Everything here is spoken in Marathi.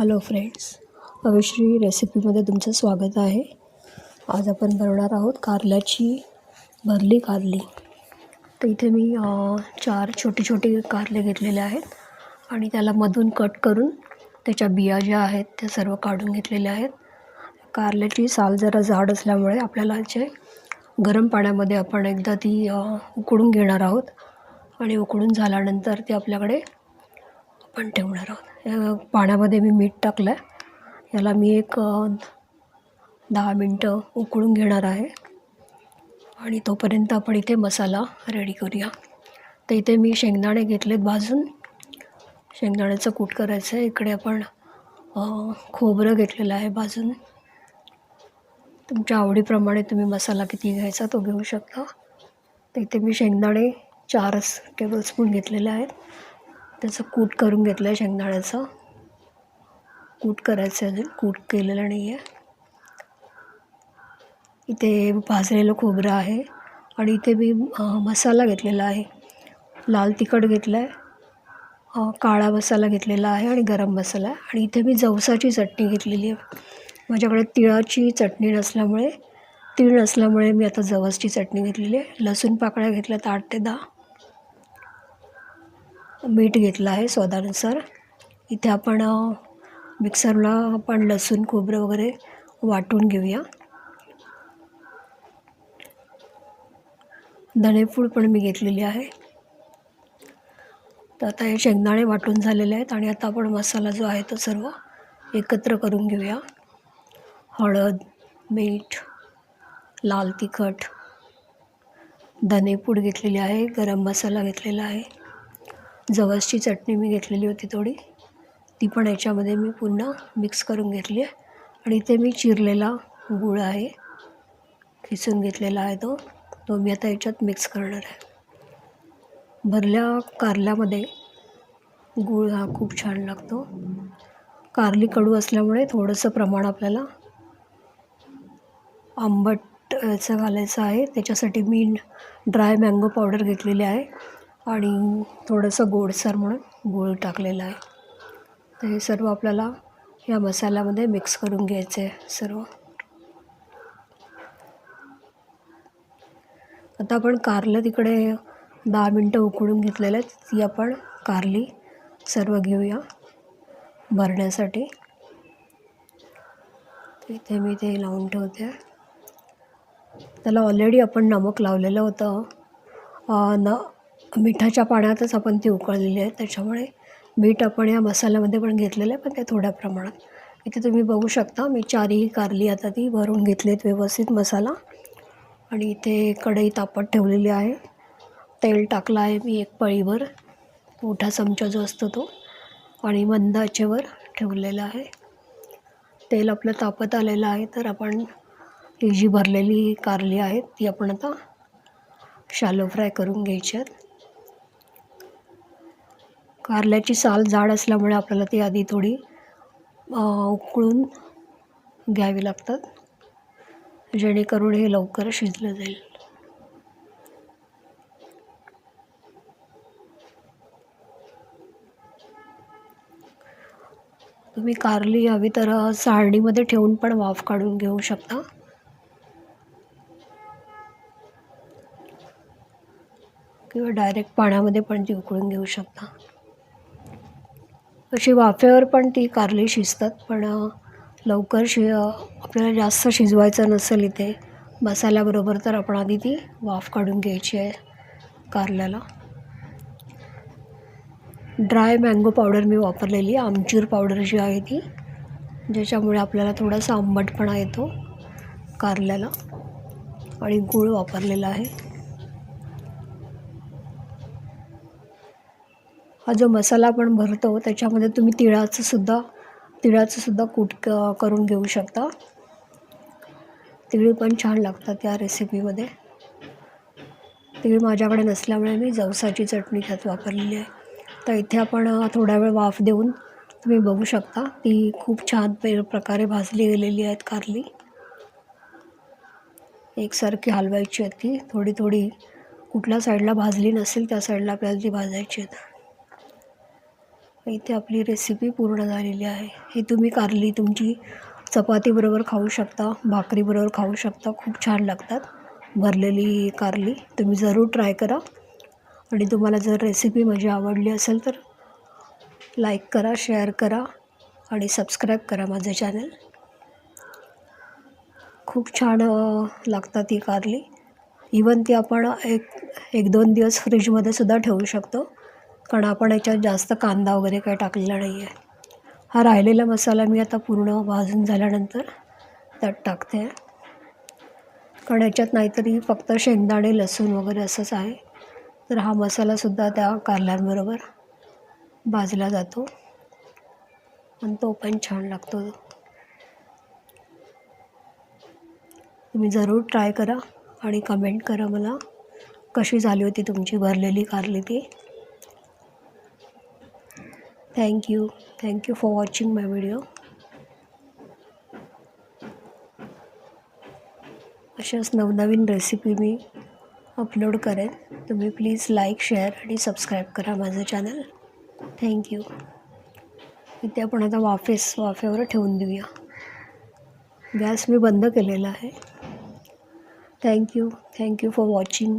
हॅलो फ्रेंड्स अविश्री रेसिपीमध्ये तुमचं स्वागत आहे. आज आपण बनवणार आहोत कारल्याची भरली कारली. तर इथे मी चार छोटे छोटे कारले घेतलेले आहेत आणि त्याला मधून कट करून त्याच्या बिया ज्या आहेत त्या सर्व काढून घेतलेल्या आहेत. कारल्याची साल जरा जाड असल्यामुळे आपल्याला जे गरम पाण्यामध्ये आपण एकदा ती उकडून उकळून घेणार आहोत आणि उकळून झाल्यानंतर ती आपल्याकडे आपण ठेवणार आहोत. या पाण्यामध्ये मी मीठ टाकलं आहे याला मी एक दहा मिनटं उकळून घेणार आहे. आणि तोपर्यंत आपण इथे मसाला रेडी करूया. तर इथे मी शेंगदाणे घेतलेत भाजून. शेंगदाण्याचं कूट करायचं आहे. इकडे आपण खोबरं घेतलेलं आहे भाजून. तुमच्या आवडीप्रमाणे तुम्ही मसाला किती घ्यायचा तो घेऊ शकता. तर इथे मी शेंगदाणे चारच टेबलस्पून घेतलेले आहेत. त्याचं कूट करून घेतलं आहे शेंगदाण्याचं. कूट करायचं आहे अजून. कूट केलेलं नाही आहे इथे भाजलेलं खोबरं आहे आणि इथे मी मसाला घेतलेला आहे. लाल तिखट घेतलं आहे काळा मसाला घेतलेला आहे आणि गरम मसाला. आणि इथे मी जवसाची चटणी घेतलेली आहे. माझ्याकडे तिळाची चटणी नसल्यामुळे तीळ नसल्यामुळे मी आता जवसची चटणी घेतलेली आहे. लसूण पाकळ्या घेतल्यात आठ ते दहा. मीठ घेतलं आहे स्वादानुसार इथे आपण मिक्सरला आपण लसूण खोबरं वगैरे वाटून घेऊया. धणेपूड पण मी घेतलेली आहे. तर आता हे शेंगदाणे वाटून झालेले आहेत आणि आता आपण मसाला जो आहे तो सर्व एकत्र करून घेऊया. हळद मीठ लाल तिखट धनेपूड घेतलेली आहे गरम मसाला घेतलेला आहे. जवसची चटणी मी घेतलेली होती थोडी. ती पण याच्यामध्ये मी पुन्हा मिक्स करून घेतली आहे. आणि इथे मी चिरलेला गूळ आहे. खिसून घेतलेला आहे तो. तो मी आता याच्यात मिक्स करणार आहे. भरल्या कारल्यामध्ये गूळ हा खूप छान लागतो. कारली कडू असल्यामुळे थोडंसं प्रमाण आपल्याला आंबट याचं घालायचं आहे. त्याच्यासाठी मी ड्राय मँगो पावडर घेतलेली आहे. आणि थोडंसं गोडसर म्हणून गूळ टाकलेला आहे. तर हे सर्व आपल्याला या मसाल्यामध्ये मिक्स करून घ्यायचं आहे सर्व. आता आपण कारलं तिकडे दहा मिनटं उकळून घेतलेलं आहे ती आपण कारली सर्व घेऊया भरण्यासाठी. इथे मी ते लावून ठेवते. त्याला ऑलरेडी आपण नमक लावलेलं होतं. न मिठाच्या पाण्यातच आपण ती उकळलेली आहे. त्याच्यामुळे मीठ आपण या मसाल्यामध्ये पण घेतलेलं आहे पण ते थोड्या प्रमाणात. इथे तुम्ही बघू शकता मी चारही कारली आता ती भरून घेतलीत व्यवस्थित मसाला. आणि इथे कढई तापत ठेवलेली आहे. तेल टाकलं आहे मी एक पळीवर. मोठा चमचा जो असतो तो. आणि मंद आचेवर ठेवलेला आहे. तेल आपलं तापत आलेलं आहे तर आपण ही जी भरलेली कारली आहे ती आपण आता शालो फ्राय करून घ्यायची आहेत. कारल्याची साल जाड असल्यामुळे आपल्याला ती आधी थोडी उकळून घ्यावी लागतात. जेणेकरून हे लवकर शिजलं जाईल. तुम्ही कारली हवी तर सारणीमध्ये ठेवून पण वाफ काढून घेऊ शकता. किंवा डायरेक्ट पाण्यामध्ये पण ती उकळून घेऊ शकता. अशी वाफेवर पण ती कारली शिजतात पण लवकर शि आपल्याला जास्त शिजवायचं नसेल इथे मसाल्याबरोबर तर आपण आधी ती वाफ काढून घ्यायची आहे कारल्याला. ड्राय मँगो पावडर मी वापरलेली आमचूर पावडर जी आहे ती ज्याच्यामुळे आपल्याला थोडासा आंबटपणा येतो कारल्याला. आणि गूळ वापरलेला आहे. हा जो मसाला आपण भरतो त्याच्यामध्ये तुम्ही तिळाचंसुद्धा तिळाचंसुद्धा कूट क करून घेऊ शकता. तिळ पण छान लागतात या रेसिपीमध्ये तिळ माझ्याकडे नसल्यामुळे मी जवसाची चटणी त्यात वापरलेली आहे. तर इथे आपण थोडा वेळ वाफ देऊन तुम्ही बघू शकता ती खूप छान पे प्रकारे भाजली गेलेली आहेत कारली. एकसारखी हलवायची आहेत ती. थोडी थोडी कुठल्या साईडला भाजली नसेल त्या साईडला आपल्याला ती भाजायची आहेत. इथे आपली रेसिपी पूर्ण झालेली आहे. ही तुम्ही कारली तुमची चपातीबरोबर खाऊ शकता भाकरीबरोबर खाऊ शकता. खूप छान लागतात. भरलेली कारली. तुम्ही जरूर ट्राय करा. आणि तुम्हाला जर रेसिपी माझी आवडली असेल तर लाईक करा शेअर करा आणि सबस्क्राईब करा माझं चॅनल खूप छान लागतात ही कारली. इवन ती आपण एक एक दोन दिवस फ्रीजमध्ये सुद्धा ठेवू शकतो. कारण आपण याच्यात जास्त कांदा वगैरे काही टाकलेला नाही आहे हा राहिलेला मसाला मी आता पूर्ण भाजून झाल्यानंतर त्यात टाकते. कारण याच्यात नाहीतरी फक्त शेंगदाणे लसूण वगैरे असंच आहे. तर हा मसालासुद्धा त्या कारल्यांबरोबर भाजला जातो. आणि तो पण छान लागतो. तुम्ही जरूर ट्राय करा आणि कमेंट करा मला कशी झाली होती तुमची भरलेली कारली ती. Thank you thank you for watching my video अशाच नवनवीन रेसिपी मी अपलोड करेन. तुम्ही प्लीज लाईक शेअर आणि सबस्क्राईब करा माझं चॅनल थँक्यू इथे आपण आता वाफेस वाफेवर ठेवून देऊया. गॅस मी बंद केलेला आहे. Thank you thank you for watching